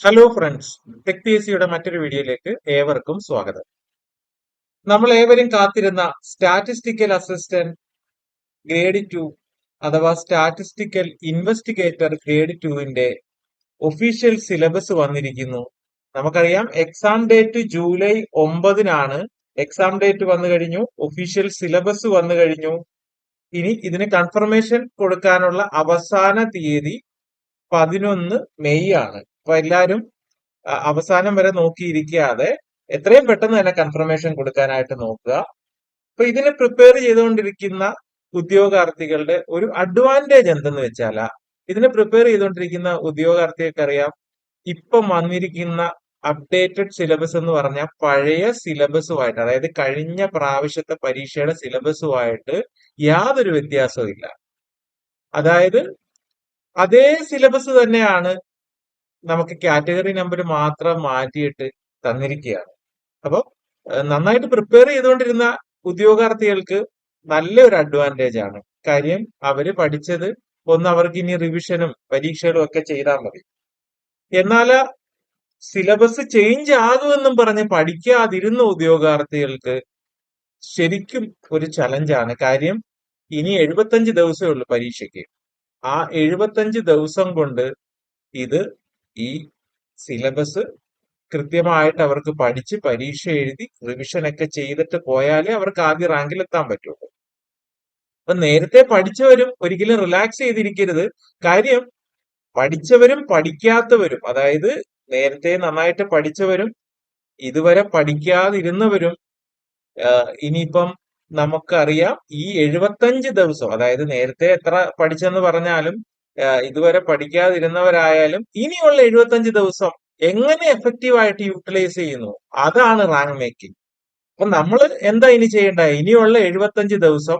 Hello friends tech P S സിയുടെ മറ്റൊരു വീഡിയോയിലേക്ക് ഏവർക്കും സ്വാഗതം. നമ്മൾ ഏവരും കാത്തിരുന്ന സ്റ്റാറ്റിസ്റ്റിക്കൽ അസിസ്റ്റന്റ് ഗ്രേഡ് ടു അഥവാ സ്റ്റാറ്റിസ്റ്റിക്കൽ ഇൻവെസ്റ്റിഗേറ്റർ ഗ്രേഡ് ടുവിന്റെ ഒഫീഷ്യൽ സിലബസ് വന്നിരിക്കുന്നു. നമുക്കറിയാം എക്സാം ഡേറ്റ് ജൂലൈ ഒമ്പതിനാണ്. എക്സാം ഡേറ്റ് വന്നു കഴിഞ്ഞു ഒഫീഷ്യൽ സിലബസ് വന്നു കഴിഞ്ഞു. ഇനി ഇതിന് കൺഫർമേഷൻ കൊടുക്കാനുള്ള അവസാന തീയതി പതിനൊന്ന് മെയ് ആണ്. അപ്പൊ എല്ലാരും അവസാനം വരെ നോക്കിയിരിക്കാതെ എത്രയും പെട്ടെന്ന് തന്നെ കൺഫർമേഷൻ കൊടുക്കാനായിട്ട് നോക്കുക. അപ്പൊ ഇതിനെ പ്രിപ്പയർ ചെയ്തുകൊണ്ടിരിക്കുന്ന ഉദ്യോഗാർത്ഥികളുടെ ഒരു അഡ്വാന്റേജ് എന്തെന്ന് വെച്ചാലാ ഇതിന് പ്രിപ്പയർ ചെയ്തുകൊണ്ടിരിക്കുന്ന ഉദ്യോഗാർത്ഥികൾക്കറിയാം ഇപ്പം വന്നിരിക്കുന്ന അപ്ഡേറ്റഡ് സിലബസ് എന്ന് പറഞ്ഞാൽ പഴയ സിലബസുമായിട്ട് അതായത് കഴിഞ്ഞ പ്രാവശ്യത്തെ പരീക്ഷയുടെ സിലബസുമായിട്ട് യാതൊരു വ്യത്യാസവും ഇല്ല. അതായത് അതേ സിലബസ് തന്നെയാണ് നമുക്ക് കാറ്റഗറി നമ്പർ മാത്രം മാറ്റിയിട്ട് തന്നിരിക്കുകയാണ് അപ്പോൾ നന്നായിട്ട് പ്രിപ്പയർ ചെയ്തുകൊണ്ടിരുന്ന ഉദ്യോഗാർത്ഥികൾക്ക് നല്ലൊരു അഡ്വാന്റേജ് ആണ്. കാര്യം അവർ പഠിച്ചത് ഒന്ന് അവർക്ക് ഇനി റിവിഷനും പരീക്ഷകളും ഒക്കെ ചെയ്താൽ മതി. എന്നാൽ സിലബസ് ചേഞ്ച് ആകുമെന്നും പറഞ്ഞ് പഠിക്കാതിരുന്ന ഉദ്യോഗാർത്ഥികൾക്ക് ശരിക്കും ഒരു ചലഞ്ചാണ് കാര്യം ഇനി എഴുപത്തഞ്ച് ദിവസമേ ഉള്ളൂ പരീക്ഷയ്ക്ക്. ആ എഴുപത്തഞ്ച് ദിവസം കൊണ്ട് ഇത് ഈ സിലബസ് കൃത്യമായിട്ട് അവർക്ക് പഠിച്ച് പരീക്ഷ എഴുതി റിവിഷൻ ഒക്കെ ചെയ്തിട്ട് പോയാലേ അവർക്ക് ആദ്യ റാങ്കിൽ എത്താൻ പറ്റുള്ളൂ. അപ്പൊ നേരത്തെ പഠിച്ചവരും ഒരിക്കലും റിലാക്സ് ചെയ്തിരിക്കരുത്. കാര്യം പഠിച്ചവരും പഠിക്കാത്തവരും അതായത് നേരത്തെ നന്നായിട്ട് പഠിച്ചവരും ഇതുവരെ പഠിക്കാതിരുന്നവരും ഇനിയിപ്പം നമുക്കറിയാം ഈ എഴുപത്തഞ്ച് ദിവസം അതായത് നേരത്തെ എത്ര പഠിച്ചെന്ന് പറഞ്ഞാലും ഇതുവരെ പഠിക്കാതിരുന്നവരായാലും ഇനിയുള്ള എഴുപത്തഞ്ച് ദിവസം എങ്ങനെ എഫക്റ്റീവായിട്ട് യൂട്ടിലൈസ് ചെയ്യുന്നു അതാണ് റാങ്ക് മേക്കിംഗ് അപ്പൊ നമ്മൾ എന്താ ഇനി ചെയ്യേണ്ട ഇനിയുള്ള എഴുപത്തഞ്ച് ദിവസം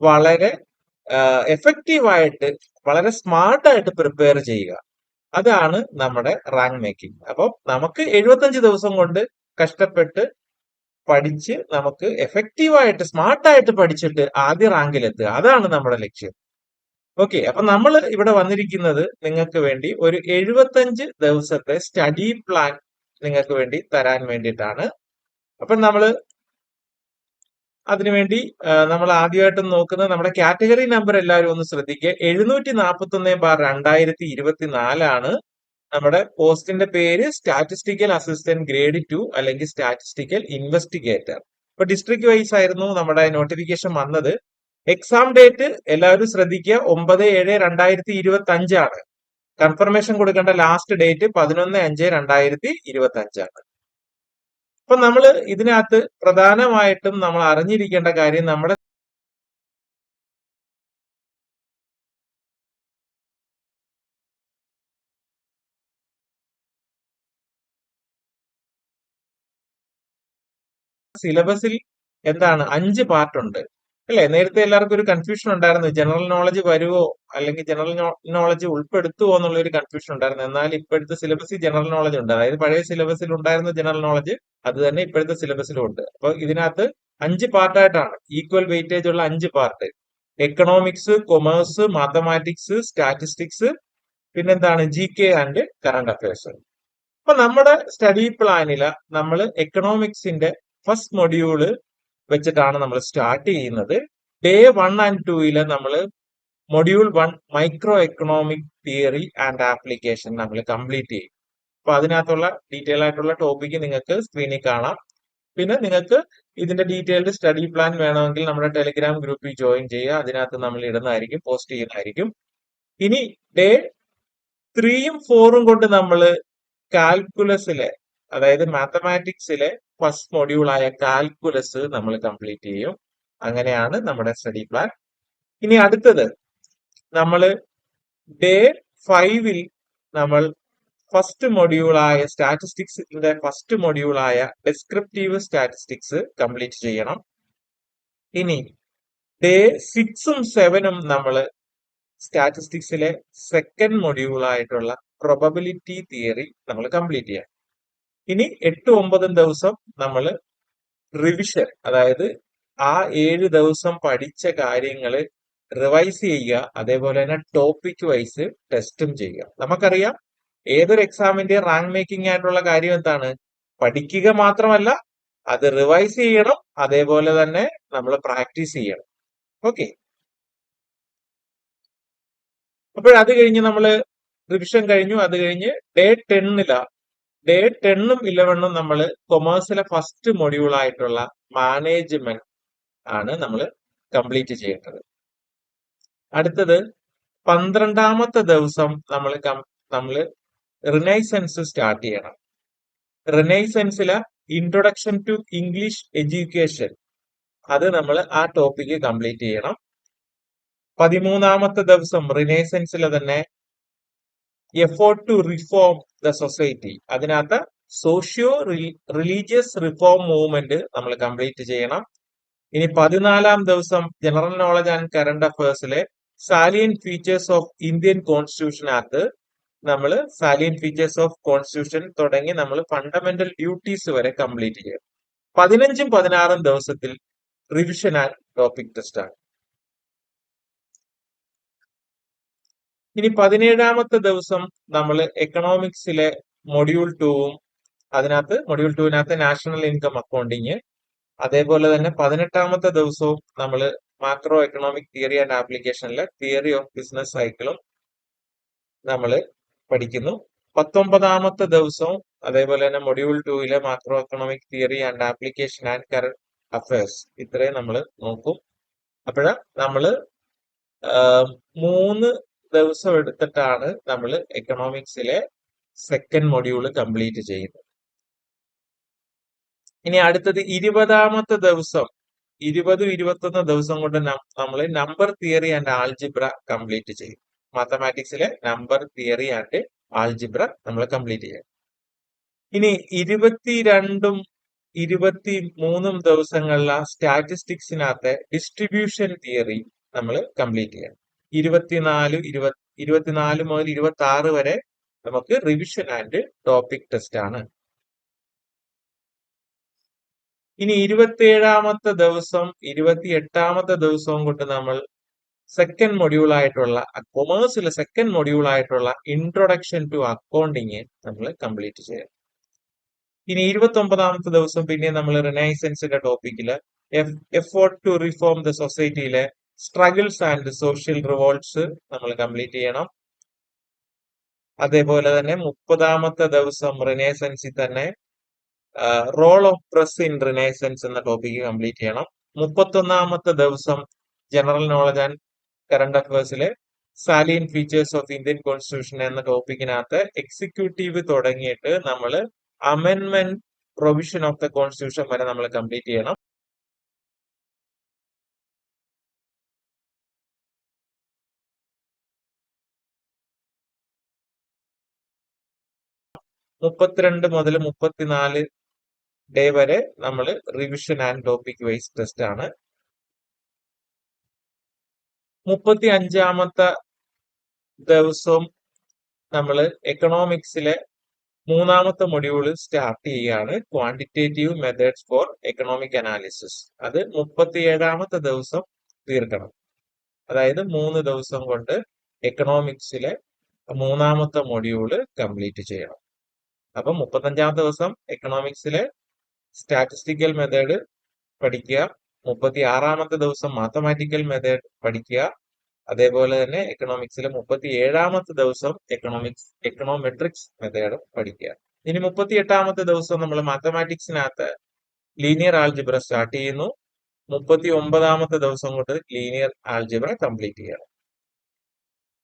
വളരെ എഫക്റ്റീവായിട്ട് വളരെ സ്മാർട്ടായിട്ട് പ്രിപ്പയർ ചെയ്യുക. അതാണ് നമ്മുടെ റാങ്ക് മേക്കിംഗ് അപ്പോൾ നമുക്ക് എഴുപത്തഞ്ച് ദിവസം കൊണ്ട് കഷ്ടപ്പെട്ട് പഠിച്ച് നമുക്ക് എഫക്റ്റീവായിട്ട് സ്മാർട്ടായിട്ട് പഠിച്ചിട്ട് ആദ്യ റാങ്കിലെത്തുക അതാണ് നമ്മുടെ ലക്ഷ്യം. ഓക്കെ അപ്പൊ നമ്മൾ ഇവിടെ വന്നിരിക്കുന്നത് നിങ്ങൾക്ക് വേണ്ടി ഒരു എഴുപത്തഞ്ച് ദിവസത്തെ സ്റ്റഡി പ്ലാൻ നിങ്ങൾക്ക് വേണ്ടി തരാൻ വേണ്ടിയിട്ടാണ്. അപ്പൊ നമ്മൾ അതിനുവേണ്ടി നമ്മൾ ആദ്യമായിട്ട് നോക്കുന്നത് നമ്മുടെ കാറ്റഗറി നമ്പർ എല്ലാവരും ഒന്ന് ശ്രദ്ധിക്കുക. എഴുന്നൂറ്റി നാൽപ്പത്തി ഒന്ന് ബാർ രണ്ടായിരത്തി ഇരുപത്തിനാലാണ് നമ്മുടെ പോസ്റ്റിന്റെ പേര് സ്റ്റാറ്റിസ്റ്റിക്കൽ അസിസ്റ്റന്റ് ഗ്രേഡ് ടു അല്ലെങ്കിൽ സ്റ്റാറ്റിസ്റ്റിക്കൽ ഇൻവെസ്റ്റിഗേറ്റർ ഇപ്പൊ ഡിസ്ട്രിക്ട് വൈസ് ആയിരുന്നു നമ്മുടെ നോട്ടിഫിക്കേഷൻ വന്നത്. എക്സാം ഡേറ്റ് എല്ലാവരും ശ്രദ്ധിക്കുക. ഒമ്പത് ഏഴ് രണ്ടായിരത്തി ഇരുപത്തി അഞ്ചാണ് കൺഫർമേഷൻ കൊടുക്കേണ്ട ലാസ്റ്റ് ഡേറ്റ് പതിനൊന്ന് അഞ്ച് രണ്ടായിരത്തി ഇരുപത്തി അഞ്ചാണ് അപ്പൊ നമ്മൾ ഇതിനകത്ത് പ്രധാനമായിട്ടും നമ്മൾ അറിഞ്ഞിരിക്കേണ്ട കാര്യം നമ്മുടെ സിലബസിൽ എന്താണ്? അഞ്ച് പാർട്ട് ഉണ്ട്. അല്ലെ? നേരത്തെ എല്ലാവർക്കും ഒരു കൺഫ്യൂഷൻ ഉണ്ടായിരുന്നു. ജനറൽ നോളജ് വരുവോ? അല്ലെങ്കിൽ ജനറൽ നോളജ് ഉൾപ്പെടുത്തുവോ എന്നുള്ള ഒരു കൺഫ്യൂഷൻ ഉണ്ടായിരുന്നു. എന്നാൽ ഇപ്പോഴത്തെ സിലബസിൽ ജനറൽ നോളജ് ഉണ്ട്. അതായത് പഴയ സിലബസിൽ ഉണ്ടായിരുന്ന ജനറൽ നോളജ് അത് തന്നെ ഇപ്പോഴത്തെ സിലബസിലും ഉണ്ട്. അപ്പൊ ഇതിനകത്ത് അഞ്ച് പാർട്ടായിട്ടാണ് ഈക്വൽ വെയിറ്റേജ് ഉള്ള അഞ്ച് part economics commerce mathematics statistics പിന്നെന്താണ്? G K and current affairs അപ്പൊ നമ്മുടെ സ്റ്റഡി പ്ലാനിൽ നമ്മൾ എക്കണോമിക്സിന്റെ ഫസ്റ്റ് മൊഡ്യൂൾ വെച്ചിട്ടാണ് നമ്മൾ സ്റ്റാർട്ട് ചെയ്യുന്നത്. ഡേ വൺ ആൻഡ് ടൂയിൽ നമ്മൾ module one micro economic theory and application നമ്മൾ കംപ്ലീറ്റ് ചെയ്യും. അപ്പൊ അതിനകത്തുള്ള ഡീറ്റെയിൽ ആയിട്ടുള്ള ടോപ്പിക്ക് നിങ്ങൾക്ക് സ്ക്രീനിൽ കാണാം. പിന്നെ നിങ്ങൾക്ക് ഇതിന്റെ ഡീറ്റെയിൽഡ് സ്റ്റഡി പ്ലാൻ വേണമെങ്കിൽ നമ്മുടെ ടെലിഗ്രാം ഗ്രൂപ്പിൽ ജോയിൻ ചെയ്യുക. അതിനകത്ത് നമ്മൾ ഇടുന്നതായിരിക്കും പോസ്റ്റ് ചെയ്യുന്നതായിരിക്കും. ഇനി ഡേ ത്രീയും ഫോറും കൊണ്ട് നമ്മൾ കാൽക്കുലസിലെ അതായത് മാത്തമാറ്റിക്സിലെ ഫസ്റ്റ് മൊഡ്യൂളായ കാൽക്കുലസ് നമ്മൾ കംപ്ലീറ്റ് ചെയ്യും. അങ്ങനെയാണ് നമ്മുടെ സ്റ്റഡി പ്ലാൻ ഇനി അടുത്തത് നമ്മൾ ഡേ ഫൈവിൽ നമ്മൾ ഫസ്റ്റ് മൊഡ്യൂളായ സ്റ്റാറ്റിസ്റ്റിക്സിന്റെ ഫസ്റ്റ് മൊഡ്യൂളായ ഡെസ്ക്രിപ്റ്റീവ് സ്റ്റാറ്റിസ്റ്റിക്സ് കംപ്ലീറ്റ് ചെയ്യണം. ഇനി ഡേ സിക്സും സെവനും നമ്മൾ സ്റ്റാറ്റിസ്റ്റിക്സിലെ സെക്കൻഡ് മൊഡ്യൂളായിട്ടുള്ള പ്രൊബബിലിറ്റി തിയറി നമ്മൾ കംപ്ലീറ്റ് ചെയ്യണം. ഇനി എട്ട് ഒമ്പതും ദിവസം നമ്മൾ റിവിഷൻ അതായത് ആ ഏഴ് ദിവസം പഠിച്ച കാര്യങ്ങൾ റിവൈസ് ചെയ്യുക അതേപോലെ തന്നെ ടോപ്പിക് വൈസ് ടെസ്റ്റും ചെയ്യുക. നമുക്കറിയാം ഏതൊരു എക്സാമിന്റെ റാങ്ക് മേക്കിംഗ് ആയിട്ടുള്ള കാര്യം എന്താണ്? പഠിക്കുക മാത്രമല്ല അത് റിവൈസ് ചെയ്യണം അതേപോലെ തന്നെ നമ്മൾ പ്രാക്ടീസ് ചെയ്യണം. ഓക്കെ അപ്പോഴത് കഴിഞ്ഞ് നമ്മൾ റിവിഷൻ കഴിഞ്ഞു അത് കഴിഞ്ഞ് ഡേ ടെന്നില ഡേ ടെണ്ണും ഇലവണ്ണും നമ്മൾ കൊമേഴ്സിലെ ഫസ്റ്റ് മൊഡ്യൂൾ ആയിട്ടുള്ള മാനേജ്മെന്റ് ആണ് നമ്മൾ കംപ്ലീറ്റ് ചെയ്യേണ്ടത്. അടുത്തത് പന്ത്രണ്ടാമത്തെ ദിവസം നമ്മൾ നമ്മൾ റിനൈസൻസ് സ്റ്റാർട്ട് ചെയ്യണം. റിനൈസൻസിലെ ഇൻട്രൊഡക്ഷൻ ടു ഇംഗ്ലീഷ് എഡ്യൂക്കേഷൻ അത് നമ്മൾ ആ ടോപ്പിക്ക് കംപ്ലീറ്റ് ചെയ്യണം. പതിമൂന്നാമത്തെ ദിവസം റിനൈസൻസിലെ തന്നെ effort to reform the society അതിനകത്ത് സോഷ്യോ റിലീജിയസ് റിഫോം മൂവ്മെന്റ് നമ്മൾ കംപ്ലീറ്റ് ചെയ്യണം. ഇനി പതിനാലാം ദിവസം ജനറൽ നോളജ് ആൻഡ് കറണ്ട് അഫയേഴ്സിലെ സാലിയൻ ഫീച്ചേഴ്സ് ഓഫ് ഇന്ത്യൻ കോൺസ്റ്റിറ്റ്യൂഷനകത്ത് നമ്മൾ സാലിയൻ ഫീച്ചേഴ്സ് ഓഫ് കോൺസ്റ്റിറ്റ്യൂഷൻ തുടങ്ങി നമ്മൾ ഫണ്ടമെന്റൽ ഡ്യൂട്ടീസ് വരെ കംപ്ലീറ്റ് ചെയ്യും പതിനഞ്ചും പതിനാറും ദിവസത്തിൽ റിവിഷൻ ആൻഡ് ടോപ്പിക് ടെസ്റ്റ് ആണ്. ഇനി പതിനേഴാമത്തെ ദിവസം നമ്മൾ എക്കണോമിക്സിലെ മൊഡ്യൂൾ ടൂവും അതിനകത്ത് മൊഡ്യൂൾ ടൂവിനകത്ത് നാഷണൽ ഇൻകം അക്കൗണ്ടിങ് അതേപോലെ തന്നെ പതിനെട്ടാമത്തെ ദിവസവും നമ്മൾ മാക്രോ എക്കണോമിക് തിയറി ആൻഡ് ആപ്ലിക്കേഷനിലെ തിയറി ഓഫ് ബിസിനസ് സൈക്കിളും നമ്മൾ പഠിക്കുന്നു. പത്തൊമ്പതാമത്തെ ദിവസവും അതേപോലെ തന്നെ module ടൂയിലെ macro economic theory and application and current affairs ഇത്രയും നമ്മൾ നോക്കും. അപ്പോഴ നമ്മൾ മൂന്ന് ദിവസം എടുത്തിട്ടാണ് നമ്മൾ എക്കണോമിക്സിലെ സെക്കൻഡ് മൊഡ്യൂൾ കംപ്ലീറ്റ് ചെയ്യുന്നത്. ഇനി അടുത്തത് ഇരുപതാമത്തെ ദിവസം. ഇരുപതും ഇരുപത്തൊന്ന് ദിവസം കൊണ്ട് നമ്മൾ number theory and algebra complete ചെയ്യും. മാത്തമാറ്റിക്സിലെ നമ്പർ തിയറി ആൻഡ് ആൾജിബ്ര നമ്മൾ കംപ്ലീറ്റ് ചെയ്യും. ഇനി ഇരുപത്തിരണ്ടും ഇരുപത്തി മൂന്നും ദിവസങ്ങളിലെ സ്റ്റാറ്റിസ്റ്റിക്സിനകത്തെ ഡിസ്ട്രിബ്യൂഷൻ തിയറി നമ്മൾ കംപ്ലീറ്റ് ചെയ്യണം. ഇരുപത്തിനാല് ഇരുപത്തി ഇരുപത്തിനാല് മുതൽ ഇരുപത്തി ആറ് വരെ നമുക്ക് റിവിഷൻ ആൻഡ് ടോപ്പിക് ടെസ്റ്റ് ആണ്. ഇനി ഇരുപത്തിയേഴാമത്തെ ദിവസം ഇരുപത്തി എട്ടാമത്തെ ദിവസവും കൊണ്ട് നമ്മൾ സെക്കൻഡ് മൊഡ്യൂൾ ആയിട്ടുള്ള കൊമേഴ്സിലെ സെക്കൻഡ് മൊഡ്യൂൾ ആയിട്ടുള്ള ഇൻട്രൊഡക്ഷൻ ടു അക്കൗണ്ടിങ് നമ്മൾ കംപ്ലീറ്റ് ചെയ്യാം. ഇനി ഇരുപത്തി ഒമ്പതാമത്തെ ദിവസം പിന്നെ നമ്മൾ റിനൈസൻസിന്റെ ടോപ്പിക്കിൽ എഫോർട്ട് ടു റിഫോം ദ സൊസൈറ്റിയിലെ സ്ട്രഗിൾസ് ആൻഡ് സോഷ്യൽ റിവോൾട്ട്സ് നമ്മൾ കംപ്ലീറ്റ് ചെയ്യണം. അതേപോലെ തന്നെ മുപ്പതാമത്തെ ദിവസം റിനേസൻസിൽ തന്നെ role of press in renaissance എന്ന ടോപ്പിക്ക് കംപ്ലീറ്റ് ചെയ്യണം. മുപ്പത്തൊന്നാമത്തെ ദിവസം general knowledge and current അഫയേഴ്സിലെ salient features of Indian constitution എന്ന ടോപ്പിക്കിനകത്ത് എക്സിക്യൂട്ടീവ് തുടങ്ങിയിട്ട് നമ്മൾ അമെൻമെന്റ് പ്രൊവിഷൻ ഓഫ് ദ കോൺസ്റ്റിറ്റ്യൂഷൻ വരെ നമ്മൾ കംപ്ലീറ്റ് ചെയ്യണം. മുപ്പത്തിരണ്ട് മുതൽ മുപ്പത്തിനാല് ഡേ വരെ നമ്മൾ revision and topic wise test ആണ്. മുപ്പത്തി അഞ്ചാമത്തെ ദിവസം നമ്മൾ എക്കണോമിക്സിലെ മൂന്നാമത്തെ മൊഡ്യൂൾ സ്റ്റാർട്ട് ചെയ്യുകയാണ് quantitative methods for economic analysis അത് മുപ്പത്തിയേഴാമത്തെ ദിവസം തീർക്കണം. അതായത് മൂന്ന് ദിവസം കൊണ്ട് എക്കണോമിക്സിലെ മൂന്നാമത്തെ മൊഡ്യൂൾ കംപ്ലീറ്റ് ചെയ്യണം. അപ്പൊ മുപ്പത്തഞ്ചാം ദിവസം എക്കണോമിക്സിലെ സ്റ്റാറ്റിസ്റ്റിക്കൽ മെത്തേഡ് പഠിക്കുക. മുപ്പത്തി ആറാമത്തെ ദിവസം മാത്തമാറ്റിക്കൽ മെത്തേഡ് പഠിക്കുക. അതേപോലെ തന്നെ എക്കണോമിക്സിലെ മുപ്പത്തി ഏഴാമത്തെ ദിവസം എക്കണോമിക്സ് എക്കണോമെട്രിക്സ് മെത്തേഡ് പഠിക്കുക. ഇനി മുപ്പത്തി എട്ടാമത്തെ ദിവസം നമ്മൾ മാത്തമാറ്റിക്സിനകത്ത് ലീനിയർ ആൾജിബ്ര സ്റ്റാർട്ട് ചെയ്യുന്നു. മുപ്പത്തി ഒമ്പതാമത്തെ ദിവസം കൊണ്ട് ലീനിയർ ആൾജിബ്ര കംപ്ലീറ്റ് ചെയ്യണം.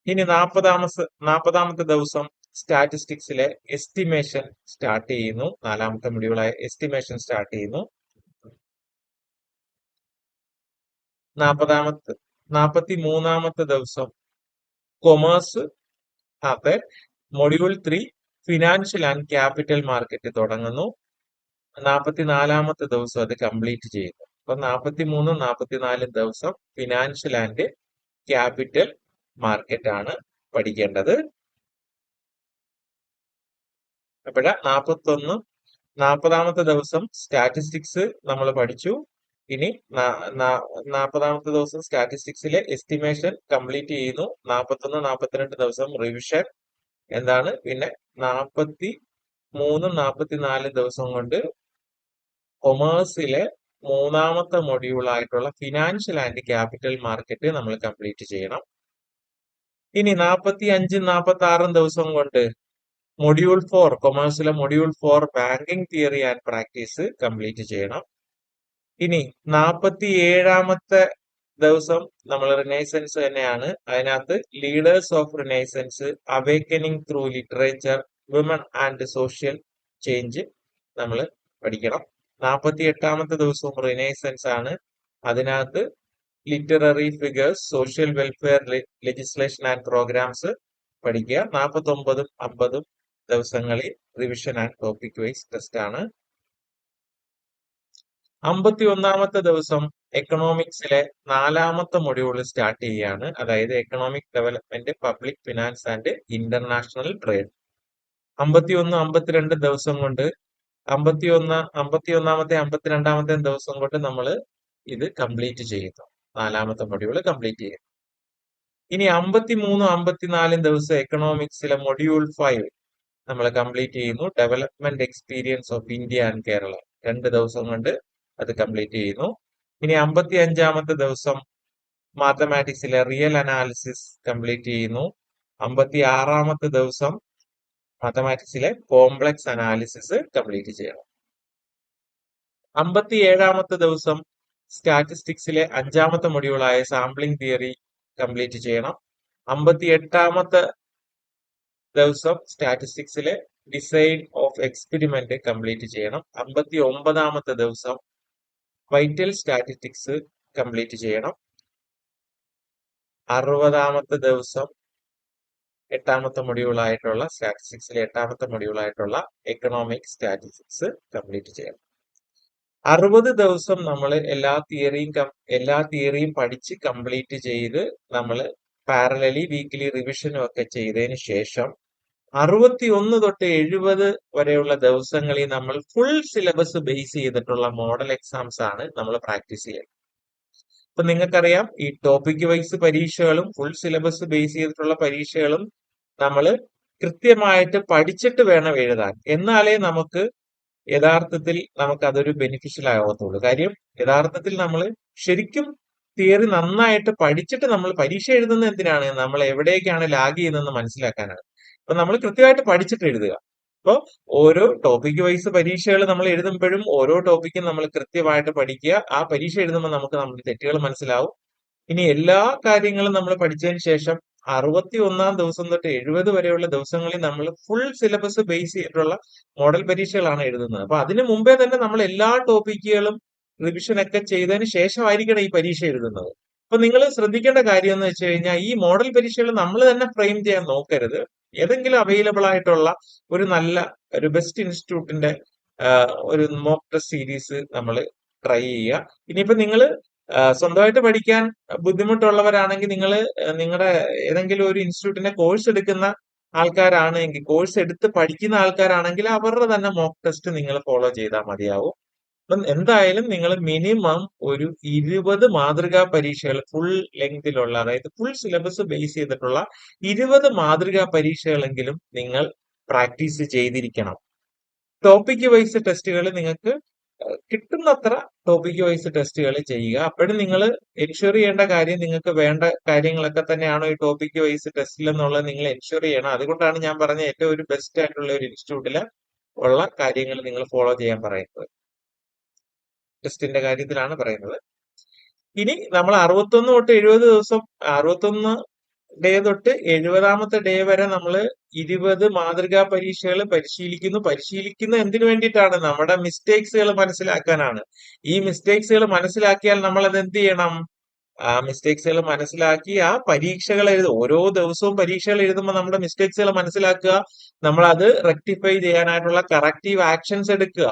ഇനി നാൽപ്പതാമത്തെ നാൽപ്പതാമത്തെ ദിവസം സ്റ്റാറ്റിസ്റ്റിക്സിലെ എസ്റ്റിമേഷൻ സ്റ്റാർട്ട് ചെയ്യുന്നു. നാലാമത്തെ മൊഡ്യൂളായ എസ്റ്റിമേഷൻ സ്റ്റാർട്ട് ചെയ്യുന്നു. നാൽപ്പതാമത്തെ നാൽപ്പത്തി മൂന്നാമത്തെ ദിവസം കൊമേഴ്സ് അതെ module three financial and capital market തുടങ്ങുന്നു. നാൽപ്പത്തിനാലാമത്തെ ദിവസം അത് കംപ്ലീറ്റ് ചെയ്യുന്നു. അപ്പൊ നാൽപ്പത്തി മൂന്നും നാൽപ്പത്തിനാലും ദിവസം ഫിനാൻഷ്യൽ ആൻഡ് ക്യാപിറ്റൽ മാർക്കറ്റ് ആണ് പഠിക്കേണ്ടത്. അപ്പോഴ നാൽപ്പത്തൊന്ന് നാൽപ്പതാമത്തെ ദിവസം സ്റ്റാറ്റിസ്റ്റിക്സ് നമ്മൾ പഠിച്ചു. ഇനി നാൽപ്പതാമത്തെ ദിവസം സ്റ്റാറ്റിസ്റ്റിക്സിലെ എസ്റ്റിമേഷൻ കംപ്ലീറ്റ് ചെയ്യുന്നു. നാൽപ്പത്തൊന്ന് നാൽപ്പത്തിരണ്ട് ദിവസം റിവിഷൻ എന്താണ്? പിന്നെ നാപ്പത്തി മൂന്നും നാപ്പത്തിനാലും ദിവസം കൊണ്ട് കൊമേഴ്സിലെ മൂന്നാമത്തെ മൊഡ്യൂൾ ആയിട്ടുള്ള ഫിനാൻഷ്യൽ ആൻഡ് ക്യാപിറ്റൽ മാർക്കറ്റ് നമ്മൾ കംപ്ലീറ്റ് ചെയ്യണം. ഇനി നാൽപ്പത്തി അഞ്ചും നാൽപ്പത്തി ആറും ദിവസം കൊണ്ട് module four കൊമേഴ്സിലെ module four banking theory and practice complete ചെയ്യണം. ഇനി നാൽപ്പത്തി ഏഴാമത്തെ ദിവസം നമ്മൾ റിനൈസൻസ് തന്നെയാണ്. അതിനകത്ത് leaders of renaissance awakening through literature women and social change നമ്മൾ പഠിക്കണം. നാൽപ്പത്തി എട്ടാമത്തെ ദിവസവും റിനൈസൻസ് ആണ്. അതിനകത്ത് literary figures social welfare legislation and programmes പഠിക്കുക. നാൽപ്പത്തി ഒമ്പതും അമ്പതും ദിവസങ്ങളിൽ revision and topic wise test ആണ്. അമ്പത്തി ഒന്നാമത്തെ ദിവസം എക്കണോമിക്സിലെ നാലാമത്തെ മൊഡ്യൂൾ സ്റ്റാർട്ട് ചെയ്യുകയാണ്. അതായത് economic development public finance and international trade അമ്പത്തി ഒന്ന് അമ്പത്തിരണ്ട് ദിവസം കൊണ്ട് അമ്പത്തി ഒന്ന് അമ്പത്തി ഒന്നാമത്തെ അമ്പത്തിരണ്ടാമത്തെ ദിവസം കൊണ്ട് നമ്മൾ ഇത് കംപ്ലീറ്റ് ചെയ്യുന്നു. നാലാമത്തെ മൊഡ്യൂൾ കംപ്ലീറ്റ് ചെയ്യുന്നു. ഇനി അമ്പത്തി മൂന്നും അമ്പത്തിനാലും ദിവസം എക്കണോമിക്സിലെ മൊഡ്യൂൾ ഫൈവ് നമ്മൾ കംപ്ലീറ്റ് ചെയ്യുന്നു. Development experience of India and Kerala രണ്ട് ദിവസം കൊണ്ട് അത് കംപ്ലീറ്റ് ചെയ്യുന്നു. ഇനി അമ്പത്തി അഞ്ചാമത്തെ ദിവസം മാത്തമാറ്റിക്സിലെ റിയൽ അനാലിസിസ് കംപ്ലീറ്റ് ചെയ്യുന്നു. അമ്പത്തി ആറാമത്തെ ദിവസം മാത്തമാറ്റിക്സിലെ കോംപ്ലക്സ് അനാലിസിസ് കംപ്ലീറ്റ് ചെയ്യണം. അമ്പത്തി ഏഴാമത്തെ ദിവസം സ്റ്റാറ്റിസ്റ്റിക്സിലെ അഞ്ചാമത്തെ മൊഡ്യൂളായ സാമ്പിളിംഗ് തിയറി കംപ്ലീറ്റ് ചെയ്യണം. അമ്പത്തി എട്ടാമത്തെ ദിവസം സ്റ്റാറ്റിസ്റ്റിക്സിലെ ഡിസൈൻ ഓഫ് എക്സ്പെരിമെന്റ് കംപ്ലീറ്റ് ചെയ്യണം. അമ്പത്തി ഒമ്പതാമത്തെ ദിവസം വൈറ്റൽ സ്റ്റാറ്റിസ്റ്റിക്സ് കംപ്ലീറ്റ് ചെയ്യണം. അറുപതാമത്തെ ദിവസം എട്ടാമത്തെ മൊഡ്യൂളായിട്ടുള്ള സ്റ്റാറ്റിസ്റ്റിക്സിലെ എട്ടാമത്തെ മൊഡ്യൂളായിട്ടുള്ള എക്കണോമിക് സ്റ്റാറ്റിസ്റ്റിക്സ് കംപ്ലീറ്റ് ചെയ്യണം. അറുപത് ദിവസം നമ്മൾ എല്ലാ തിയറിയും എല്ലാ തിയറിയും പഠിച്ച് കംപ്ലീറ്റ് ചെയ്ത് നമ്മൾ പാരലലി വീക്കിലി റിവിഷനും ഒക്കെ ചെയ്തതിന് ശേഷം അറുപത്തി ഒന്ന് തൊട്ട് എഴുപത് വരെയുള്ള ദിവസങ്ങളിൽ നമ്മൾ ഫുൾ സിലബസ് ബേസ് ചെയ്തിട്ടുള്ള മോഡൽ എക്സാംസ് ആണ് നമ്മൾ പ്രാക്ടീസ് ചെയ്യുന്നത്. ഇപ്പൊ നിങ്ങൾക്കറിയാം ഈ ടോപ്പിക് വൈസ് പരീക്ഷകളും ഫുൾ സിലബസ് ബേസ് ചെയ്തിട്ടുള്ള പരീക്ഷകളും നമ്മൾ കൃത്യമായിട്ട് പഠിച്ചിട്ട് വേണം എഴുതാൻ. എന്നാലേ നമുക്ക് യഥാർത്ഥത്തിൽ നമുക്ക് അതൊരു ബെനിഫിഷ്യൽ ആകത്തുള്ളൂ കാര്യം യഥാർത്ഥത്തിൽ നമ്മൾ ശരിക്കും തിയറി നന്നായിട്ട് പഠിച്ചിട്ട് നമ്മൾ പരീക്ഷ എഴുതുന്നത് എന്തിനാണ്? നമ്മൾ എവിടേക്കാണ് ലാഗ് ചെയ്യുന്നതെന്ന് മനസ്സിലാക്കാനാണ്. അപ്പൊ നമ്മൾ കൃത്യമായിട്ട് പഠിച്ചിട്ട് എഴുതുക. അപ്പോൾ ഓരോ ടോപ്പിക് വൈസ് പരീക്ഷകൾ നമ്മൾ എഴുതുമ്പോഴും ഓരോ ടോപ്പിക്കും നമ്മൾ കൃത്യമായിട്ട് പഠിക്കുക. ആ പരീക്ഷ എഴുതുമ്പോൾ നമുക്ക് നമ്മുടെ തെറ്റുകൾ മനസ്സിലാവും. ഇനി എല്ലാ കാര്യങ്ങളും നമ്മൾ പഠിച്ചതിന് ശേഷം അറുപത്തി ഒന്നാം ദിവസം തൊട്ട് എഴുപത് വരെയുള്ള ദിവസങ്ങളിൽ നമ്മൾ ഫുൾ സിലബസ് ബേസ് ചെയ്തിട്ടുള്ള മോഡൽ പരീക്ഷകളാണ് എഴുതുന്നത്. അപ്പൊ അതിനു മുമ്പേ തന്നെ നമ്മൾ എല്ലാ ടോപ്പിക്കുകളും റിവിഷൻ ഒക്കെ ചെയ്തതിന് ശേഷമായിരിക്കണം ഈ പരീക്ഷ എഴുതുന്നത്. അപ്പൊ നിങ്ങൾ ശ്രദ്ധിക്കേണ്ട കാര്യം എന്ന് വെച്ച് കഴിഞ്ഞാൽ ഈ മോഡൽ പരീക്ഷകൾ നമ്മൾ തന്നെ ഫ്രെയിം ചെയ്യാൻ നോക്കരുത്. ഏതെങ്കിലും അവൈലബിൾ ആയിട്ടുള്ള ഒരു നല്ല ഒരു ബെസ്റ്റ് ഇൻസ്റ്റിറ്റ്യൂട്ടിന്റെ ഒരു മോക്ക് ടെസ്റ്റ് സീരീസ് നമ്മൾ ട്രൈ ചെയ്യുക. ഇനിയിപ്പോ നിങ്ങൾ സ്വന്തമായിട്ട് പഠിക്കാൻ ബുദ്ധിമുട്ടുള്ളവരാണെങ്കിൽ നിങ്ങൾ നിങ്ങളുടെ ഏതെങ്കിലും ഒരു ഇൻസ്റ്റിറ്റ്യൂട്ടിന്റെ കോഴ്സ് എടുക്കുന്ന ആൾക്കാരാണെങ്കിൽ കോഴ്സ് എടുത്ത് പഠിക്കുന്ന ആൾക്കാരാണെങ്കിൽ അവരുടെ തന്നെ മോക്ക് ടെസ്റ്റ് നിങ്ങൾ ഫോളോ ചെയ്താൽ മതിയാവും. അപ്പം എന്തായാലും നിങ്ങൾ മിനിമം ഒരു ഇരുപത് മാതൃകാ പരീക്ഷകൾ ഫുൾ ലെങ്തിലുള്ള അതായത് ഫുൾ സിലബസ് ബേസ് ചെയ്തിട്ടുള്ള ഇരുപത് മാതൃകാ പരീക്ഷകളെങ്കിലും നിങ്ങൾ പ്രാക്ടീസ് ചെയ്തിരിക്കണം. ടോപ്പിക് വൈസ് ടെസ്റ്റുകൾ നിങ്ങൾക്ക് കിട്ടുന്നത്ര ടോപ്പിക് വൈസ് ടെസ്റ്റുകൾ ചെയ്യുക. അപ്പോഴും നിങ്ങൾ എൻഷുർ ചെയ്യേണ്ട കാര്യം നിങ്ങൾക്ക് വേണ്ട കാര്യങ്ങളൊക്കെ തന്നെയാണോ ഈ ടോപ്പിക് വൈസ് ടെസ്റ്റിൽ എന്നുള്ളത് നിങ്ങൾ എൻഷുർ ചെയ്യണം. അതുകൊണ്ടാണ് ഞാൻ പറഞ്ഞ ഏറ്റവും ഒരു ബെസ്റ്റ് ആയിട്ടുള്ള ഒരു ഇൻസ്റ്റിറ്റ്യൂട്ടിൽ ഉള്ള കാര്യങ്ങൾ നിങ്ങൾ ഫോളോ ചെയ്യാൻ പറയുന്നത്. ടെസ്റ്റിന്റെ കാര്യത്തിലാണ് പറയുന്നത്. ഇനി നമ്മൾ അറുപത്തൊന്ന് തൊട്ട് എഴുപത് ദിവസം അറുപത്തൊന്ന് ഡേ തൊട്ട് എഴുപതാമത്തെ ഡേ വരെ നമ്മൾ ഇരുപത് മാതൃകാ പരീക്ഷകൾ പരിശീലിക്കുന്നു. പരിശീലിക്കുന്ന എന്തിനു വേണ്ടിയിട്ടാണ്? നമ്മുടെ മിസ്റ്റേക്സുകൾ മനസ്സിലാക്കാനാണ്. ഈ മിസ്റ്റേക്സുകൾ മനസ്സിലാക്കിയാൽ നമ്മൾ അത് എന്ത് ചെയ്യണം? ആ മിസ്റ്റേക്സുകൾ മനസ്സിലാക്കി ആ പരീക്ഷകൾ എഴുതും ഓരോ ദിവസവും പരീക്ഷകൾ എഴുതുമ്പോൾ നമ്മുടെ മിസ്റ്റേക്സുകൾ മനസ്സിലാക്കുക. നമ്മൾ അത് റെക്ടിഫൈ ചെയ്യാനായിട്ടുള്ള കറക്റ്റീവ് ആക്ഷൻസ് എടുക്കുക.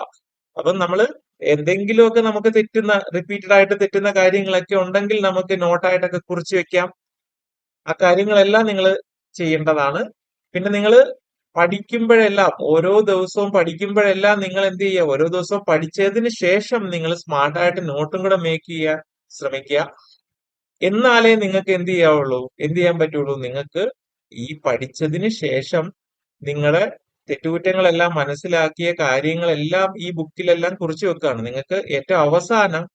അപ്പം നമ്മൾ എന്തെങ്കിലുമൊക്കെ നമുക്ക് തെറ്റുന്ന റിപ്പീറ്റഡ് ആയിട്ട് തെറ്റുന്ന കാര്യങ്ങളൊക്കെ ഉണ്ടെങ്കിൽ നമുക്ക് നോട്ടായിട്ടൊക്കെ കുറിച്ച് വെക്കാം. ആ കാര്യങ്ങളെല്ലാം നിങ്ങൾ ചെയ്യേണ്ടതാണ്. പിന്നെ നിങ്ങൾ പഠിക്കുമ്പോഴെല്ലാം ഓരോ ദിവസവും പഠിക്കുമ്പോഴെല്ലാം നിങ്ങൾ എന്ത് ചെയ്യുക? ഓരോ ദിവസവും പഠിച്ചതിന് ശേഷം നിങ്ങൾ സ്മാർട്ടായിട്ട് നോട്ടും കൂടെ മേക്ക് ചെയ്യാൻ ശ്രമിക്കുക. എന്നാലേ നിങ്ങൾക്ക് എന്ത് ചെയ്യാവുള്ളൂ? എന്ത് ചെയ്യാൻ പറ്റുള്ളൂ? നിങ്ങൾക്ക് ഈ പഠിച്ചതിന് ശേഷം നിങ്ങളുടെ തെറ്റുകുറ്റങ്ങളെല്ലാം മനസ്സിലാക്കിയ കാര്യങ്ങളെല്ലാം ഈ ബുക്കിലെല്ലാം കുറിച്ചു വെക്കുകയാണ് നിങ്ങൾക്ക് ഏറ്റവും അവസാനം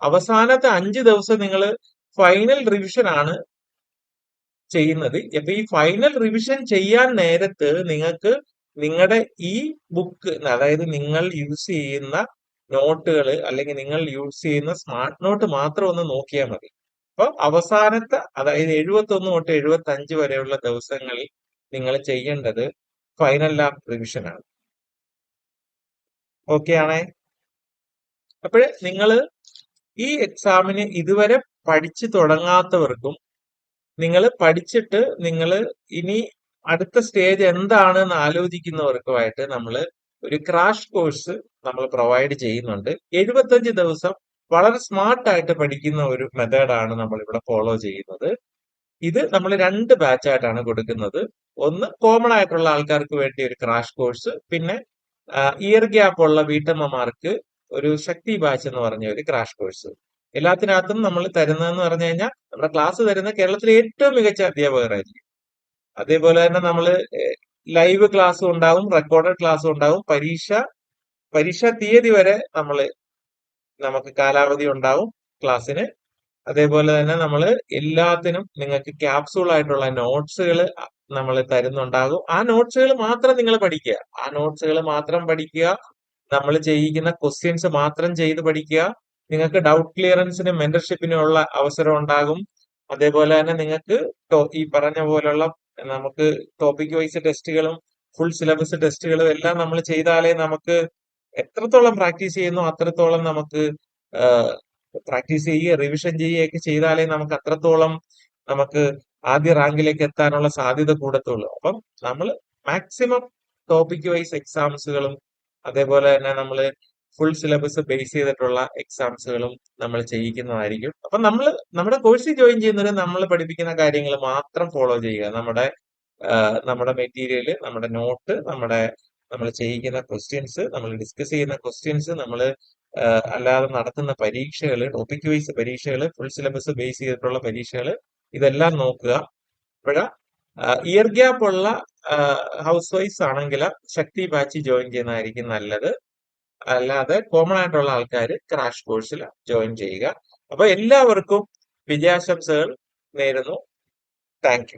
അവസാനത്തെ അഞ്ച് ദിവസം നിങ്ങൾ ഫൈനൽ റിവിഷൻ ആണ് ചെയ്യുന്നത്. അപ്പൊ ഈ ഫൈനൽ റിവിഷൻ ചെയ്യാൻ നേരത്ത് നിങ്ങൾക്ക് നിങ്ങളുടെ ഈ ബുക്ക് അതായത് നിങ്ങൾ യൂസ് ചെയ്യുന്ന നോട്ടുകൾ അല്ലെങ്കിൽ നിങ്ങൾ യൂസ് ചെയ്യുന്ന സ്മാർട്ട് നോട്ട് മാത്രം ഒന്ന് നോക്കിയാൽ മതി. അപ്പൊ അവസാനത്തെ അതായത് എഴുപത്തി ഒന്ന് തൊട്ട് എഴുപത്തി അഞ്ച് വരെയുള്ള ദിവസങ്ങളിൽ നിങ്ങൾ ചെയ്യേണ്ടത് ഫൈനൽ ലാബ് റിവിഷനാണ് ഓക്കെ ആണേ. അപ്പോഴ് നിങ്ങൾ ഈ എക്സാമിന് ഇതുവരെ പഠിച്ചു തുടങ്ങാത്തവർക്കും നിങ്ങൾ പഠിച്ചിട്ട് നിങ്ങൾ ഇനി അടുത്ത സ്റ്റേജ് എന്താണെന്ന് ആലോചിക്കുന്നവർക്കുമായിട്ട് നമ്മൾ ഒരു ക്രാഷ് കോഴ്സ് നമ്മൾ പ്രൊവൈഡ് ചെയ്യുന്നുണ്ട്. എഴുപത്തഞ്ച് ദിവസം വളരെ സ്മാർട്ട് ആയിട്ട് പഠിക്കുന്ന ഒരു മെത്തേഡാണ് നമ്മൾ ഇവിടെ ഫോളോ ചെയ്യുന്നത്. ഇത് നമ്മൾ രണ്ട് ബാച്ച് ആയിട്ടാണ് കൊടുക്കുന്നത്. ഒന്ന് കോമൺ ആയിട്ടുള്ള ആൾക്കാർക്ക് വേണ്ടി ഒരു ക്രാഷ് കോഴ്സ് പിന്നെ ഇയർ ഗ്യാപ്പ് ഉള്ള വീട്ടമ്മമാർക്ക് ഒരു ശക്തി ബാച്ച് എന്ന് പറഞ്ഞ ഒരു ക്രാഷ് കോഴ്സ് എല്ലാത്തിനകത്തും നമ്മൾ തരുന്നതെന്ന് പറഞ്ഞു കഴിഞ്ഞാൽ നമ്മുടെ ക്ലാസ് തരുന്ന കേരളത്തിലെ ഏറ്റവും മികച്ച അധ്യാപകരായിരിക്കും. അതേപോലെ തന്നെ നമ്മൾ ലൈവ് ക്ലാസ്സും ഉണ്ടാവും റെക്കോർഡഡ് ക്ലാസ്സും ഉണ്ടാവും. പരീക്ഷ പരീക്ഷ തീയതി വരെ നമ്മൾ നമുക്ക് കാലാവധി ഉണ്ടാവും ക്ലാസ്സിന് അതേപോലെ തന്നെ നമ്മൾ എല്ലാത്തിനും നിങ്ങൾക്ക് ക്യാപ്സൂൾ ആയിട്ടുള്ള നോട്ട്സുകൾ നമ്മൾ തരുന്നുണ്ടാകും. ആ നോട്ട്സുകൾ മാത്രം നിങ്ങൾ പഠിക്കുക. ആ നോട്ട്സുകൾ മാത്രം പഠിക്കുക. നമ്മൾ ചെയ്യിക്കുന്ന ക്വസ്റ്റ്യൻസ് മാത്രം ചെയ്ത് പഠിക്കുക. നിങ്ങൾക്ക് ഡൗട്ട് ക്ലിയറൻസിനും മെന്റർഷിപ്പിനും ഉള്ള അവസരം ഉണ്ടാകും. അതേപോലെ തന്നെ നിങ്ങൾക്ക് ഈ പറഞ്ഞ പോലുള്ള നമുക്ക് ടോപ്പിക് വൈസ് ടെസ്റ്റുകളും ഫുൾ സിലബസ് ടെസ്റ്റുകളും എല്ലാം നമ്മൾ ചെയ്താലേ നമുക്ക് എത്രത്തോളം പ്രാക്ടീസ് ചെയ്യുന്നു അത്രത്തോളം നമുക്ക് പ്രാക്ടീസ് ചെയ്യുക റിവിഷൻ ചെയ്യുകയൊക്കെ ചെയ്താലേ നമുക്ക് അത്രത്തോളം നമുക്ക് ആദ്യ റാങ്കിലേക്ക് എത്താനുള്ള സാധ്യത കൂടത്തുള്ളൂ. അപ്പം നമ്മൾ മാക്സിമം ടോപ്പിക് വൈസ് എക്സാംസുകളും അതേപോലെ തന്നെ നമ്മൾ ഫുൾ സിലബസ് ബേസ് ചെയ്തിട്ടുള്ള എക്സാംസുകളും നമ്മൾ ചെയ്യിക്കുന്നതായിരിക്കും. അപ്പം നമ്മൾ നമ്മുടെ കോഴ്സിൽ ജോയിൻ ചെയ്യുന്നവർ നമ്മൾ പഠിപ്പിക്കുന്ന കാര്യങ്ങൾ മാത്രം ഫോളോ ചെയ്യുക. നമ്മുടെ നമ്മുടെ മെറ്റീരിയൽ നമ്മുടെ നോട്ട് നമ്മുടെ നമ്മൾ ചെയ്യിക്കുന്ന ക്വസ്റ്റ്യൻസ് നമ്മൾ ഡിസ്കസ് ചെയ്യുന്ന ക്വസ്റ്റ്യൻസ് നമ്മൾ അല്ലാതെ നടത്തുന്ന പരീക്ഷകൾ ടോപ്പിക് വൈസ് പരീക്ഷകൾ ഫുൾ സിലബസ് ബേസ് ചെയ്തിട്ടുള്ള പരീക്ഷകൾ ഇതെല്ലാം നോക്കുക. ഇപ്പോഴ ഇയർ ഗ്യാപ്പ് ഉള്ള ഹൗസ് വൈസ് ആണെങ്കിൽ ശക്തി ബാച്ച് ജോയിൻ ചെയ്യുന്നതായിരിക്കും നല്ലത്. അല്ലാതെ കോമൺ ആയിട്ടുള്ള ആൾക്കാർ ക്രാഷ് കോഴ്സിൽ ജോയിൻ ചെയ്യുക. അപ്പൊ എല്ലാവർക്കും വിജയാശംസകൾ നേരുന്നു. താങ്ക്